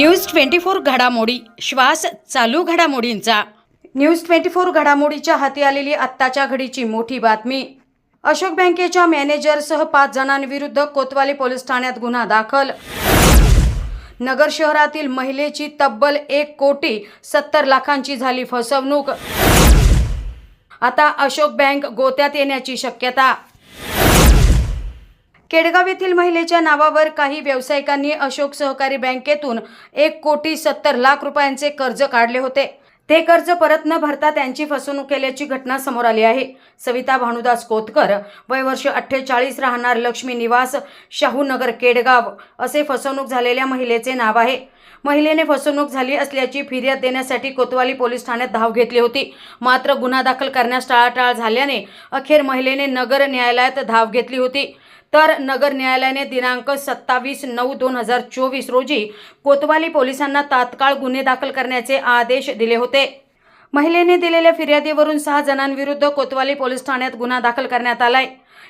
News twenty four घडामोडी. श्वास चालू घडामोडींचा. न्यूज ट्वेंटी फोर घडामोडीच्या हाती आलेली आत्ताच्या घडीची मोठी बातमी. अशोक बँकेच्या मॅनेजरसह पाच जणांविरुद्ध कोतवाली पोलीस ठाण्यात गुन्हा दाखल. नगर शहरातील महिलेची तब्बल एक कोटी सत्तर लाखांची झाली फसवणूक. आता अशोक बँक गोत्यात येण्याची शक्यता. केडगाव येथील महिलेच्या नावावर काही व्यावसायिकांनी अशोक सहकारी बँकेतून एक कोटी सत्तर लाख रुपयांचे कर्ज काढले होते. ते कर्ज परत न भरता त्यांची फसवणूक केल्याची घटना समोर आली आहे. सविता भानुदास कोतकर वय वर्ष अठ्ठेचाळीस राहणार लक्ष्मी निवास शाहूनगर केडगाव असे फसवणूक झालेल्या महिलेचे नाव आहे. महिलेने फसवणूक झाली असल्याची फिर्याद देण्यासाठी कोतवाली पोलीस ठाण्यात धाव घेतली होती. मात्र गुन्हा दाखल करण्यास टाळाटाळ झाल्याने अखेर महिलेने नगर न्यायालयात धाव घेतली होती. तर नगर न्यायालयाने दिनांक सत्तावीस नऊ दोन हजार चोवीस रोजी कोतवाली पोलिसांना तात्काळ गुन्हे दाखल करण्याचे आदेश दिले होते. महिलेने दिलेल्या फिर्यादीवरून सहा जणांविरुद्ध कोतवाली पोलीस ठाण्यात गुन्हा दाखल करण्यात आलाय.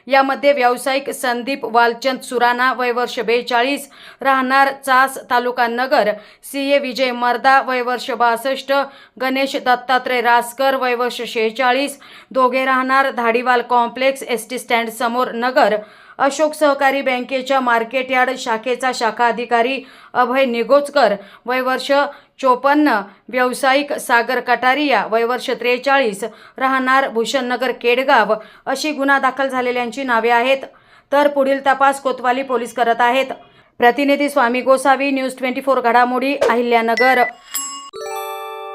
यामध्ये व्यावसायिक संदीप वालचंद सुराणा वय वर्ष बेचाळीस राहणार चास तालुका नगर सी ए विजय मर्दा वय वर्ष बासष्ट गणेश दत्तात्रय रासकर वय वर्ष शेहेचाळीस दोघे राहणार Dhadiwal complex S T stand समोर नगर अशोक सहकारी बँकेच्या मार्केट यार्ड शाखेचा शाखा अधिकारी अभय निगोचकर वयवर्ष चोपन्न व्यावसायिक सागर कटारिया वयवर्ष त्रेचाळीस राहणार भूषणनगर केडगाव अशी गुन्हा दाखल झालेल्यांची नावे आहेत. तर पुढील तपास कोतवाली पोलीस करत आहेत. प्रतिनिधी Swami Gosavi news twenty four घडामोडी अहिल्यानगर.